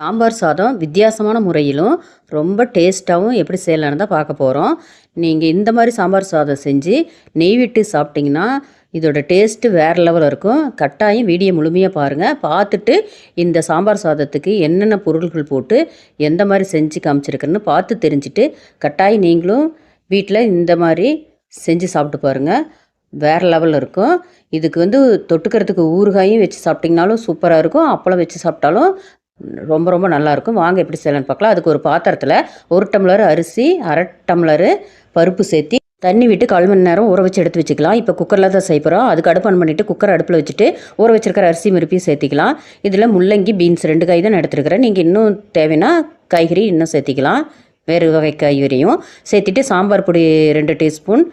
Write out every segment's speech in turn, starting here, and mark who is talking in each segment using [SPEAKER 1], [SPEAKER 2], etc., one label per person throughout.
[SPEAKER 1] சாம்பார் சாதம் வித்தியாசமான முறையிலும் ரொம்ப டேஸ்ட்டாகவும் எப்படி செய்யலான்னு தான் பார்க்க போகிறோம் நீங்கள் இந்த மாதிரி சாம்பார் சாதம் செஞ்சு நெய் விட்டு சாப்பிட்டிங்கன்னா இதோட டேஸ்ட்டு வேறு லெவலில் இருக்கும். கட்டாயம் வீடியோ முழுமையாக பாருங்கள் பார்த்துட்டு இந்த சாம்பார் சாதத்துக்கு என்னென்ன பொருள்கள் போட்டு எந்த மாதிரி செஞ்சு காமிச்சிருக்குன்னு பார்த்து தெரிஞ்சுட்டு கட்டாயம் நீங்களும் வீட்டில் இந்த மாதிரி செஞ்சு சாப்பிட்டு பாருங்கள் வேறு லெவலில் இருக்கும். இதுக்கு வந்து தொட்டுக்கிறதுக்கு ஊறுகாயும் வச்சு சாப்பிட்டிங்கனாலும் சூப்பராக இருக்கும். அப்பளம் வச்சு சாப்பிட்டாலும் ரொம்ப ரொம்ப நல்லாயிருக்கும் வாங்க எப்படி செய்யலாம்னு பார்க்கலாம். அதுக்கு ஒரு பாத்திரத்தில் ஒரு டம்ளர் அரிசி அரை டம்ளரு பருப்பு சேர்த்தி தண்ணி விட்டு கால் மணி நேரம் ஊற வச்சு எடுத்து வச்சுக்கலாம். இப்போ குக்கரில் தான் செய்ய போகிறோம் அதுக்கு அடுப்பு ஆன் பண்ணிவிட்டு குக்கர் அடுப்பில் வச்சுட்டு ஊற வச்சிருக்கிற அரிசி மிருப்பியும் சேர்த்திக்கலாம். இதில் முள்ளங்கி பீன்ஸ் ரெண்டு காய் தான் எடுத்துருக்கிறேன். நீங்கள் இன்னும் தேவைன்னா காய்கறி இன்னும் சேர்த்திக்கலாம். வேறு வகை காய்கறியும். சேர்த்திட்டு சாம்பார் பொடி ரெண்டு டீஸ்பூன்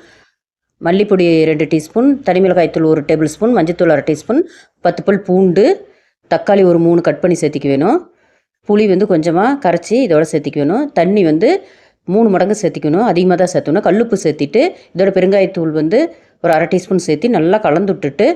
[SPEAKER 1] மல்லிப்பொடி ரெண்டு டீஸ்பூன் தனி மிளகாய்த்தூள் ஒரு டேபிள் ஸ்பூன் மஞ்சத்தூள் அரை டீஸ்பூன் பத்து பல் பூண்டு தக்காளி ஒரு மூணு கட் பண்ணி சேர்த்திக்க வேணும். புளி வந்து கொஞ்சமாக கரைச்சி இதோட சேர்த்திக்க வேணும். தண்ணி வந்து மூணு மடங்கு சேர்த்திக்கணும். அதிகமாக தான் சேர்த்தணும். கல்லுப்பு சேர்த்திட்டு இதோட பெருங்காயத்தூள் வந்து ஒரு அரை டீஸ்பூன் சேர்த்தி நல்லா கலந்து விட்டுட்டு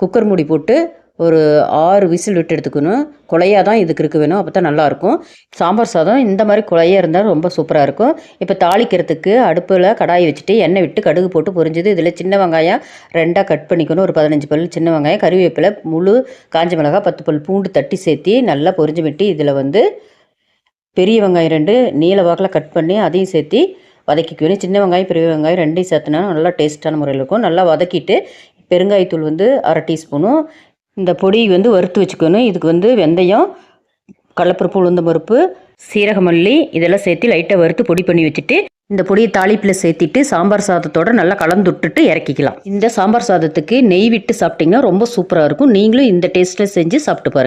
[SPEAKER 1] குக்கர் மூடி போட்டு ஒரு ஆறு விசில் விட்டு எடுத்துக்கணும். குழையாக தான் இதுக்கு இருக்க வேணும். அப்போ தான் நல்லாயிருக்கும். சாம்பார் சாதம் இந்த மாதிரி குழையாக இருந்தால் ரொம்ப சூப்பராக இருக்கும். இப்போ தாளிக்கிறதுக்கு அடுப்பில் கடாயை வச்சுட்டு எண்ணெய் விட்டு கடுகு போட்டு பொரிஞ்சது. இதில் சின்ன வெங்காயம் ரெண்டாக கட் பண்ணிக்கணும். ஒரு பதினஞ்சு பல் சின்ன வெங்காயம் கறிவேப்பிலை முழு காஞ்ச மிளகாய் பத்து பல் பூண்டு தட்டி சேர்த்தி நல்லா பொரிஞ்சு விட்டு இதில் வந்து பெரிய வெங்காயம் ரெண்டு நீல வாக்கில் கட் பண்ணி அதையும் சேர்த்தி வதக்கிக்கணும் சின்ன வெங்காயம் பெரிய வெங்காயம் ரெண்டையும் சேர்த்துனா நல்லா டேஸ்ட்டான முறையில் இருக்கும். நல்லா வதக்கிட்டு பெருங்காயத்தூள் வந்து அரை டீஸ்பூனும் இந்த பொடி வந்து வறுத்து வச்சுக்கணும். இதுக்கு வந்து வெந்தயம் கடலப்பருப்பு உளுந்த பருப்பு சீரகமல்லி இதெல்லாம் சேர்த்து லைட்டாக வறுத்து பொடி பண்ணி வச்சுட்டு இந்த பொடியை தாளிப்பில் சேர்த்திட்டு சாம்பார் சாதத்தோட நல்லா கலந்து விட்டுட்டு இறக்கிக்கலாம். இந்த சாம்பார் சாதத்துக்கு நெய் விட்டு சாப்பிட்டிங்கன்னா ரொம்ப சூப்பராக இருக்கும். நீங்களும் இந்த டேஸ்ட்டில் செஞ்சு சாப்பிட்டு பாருங்கள்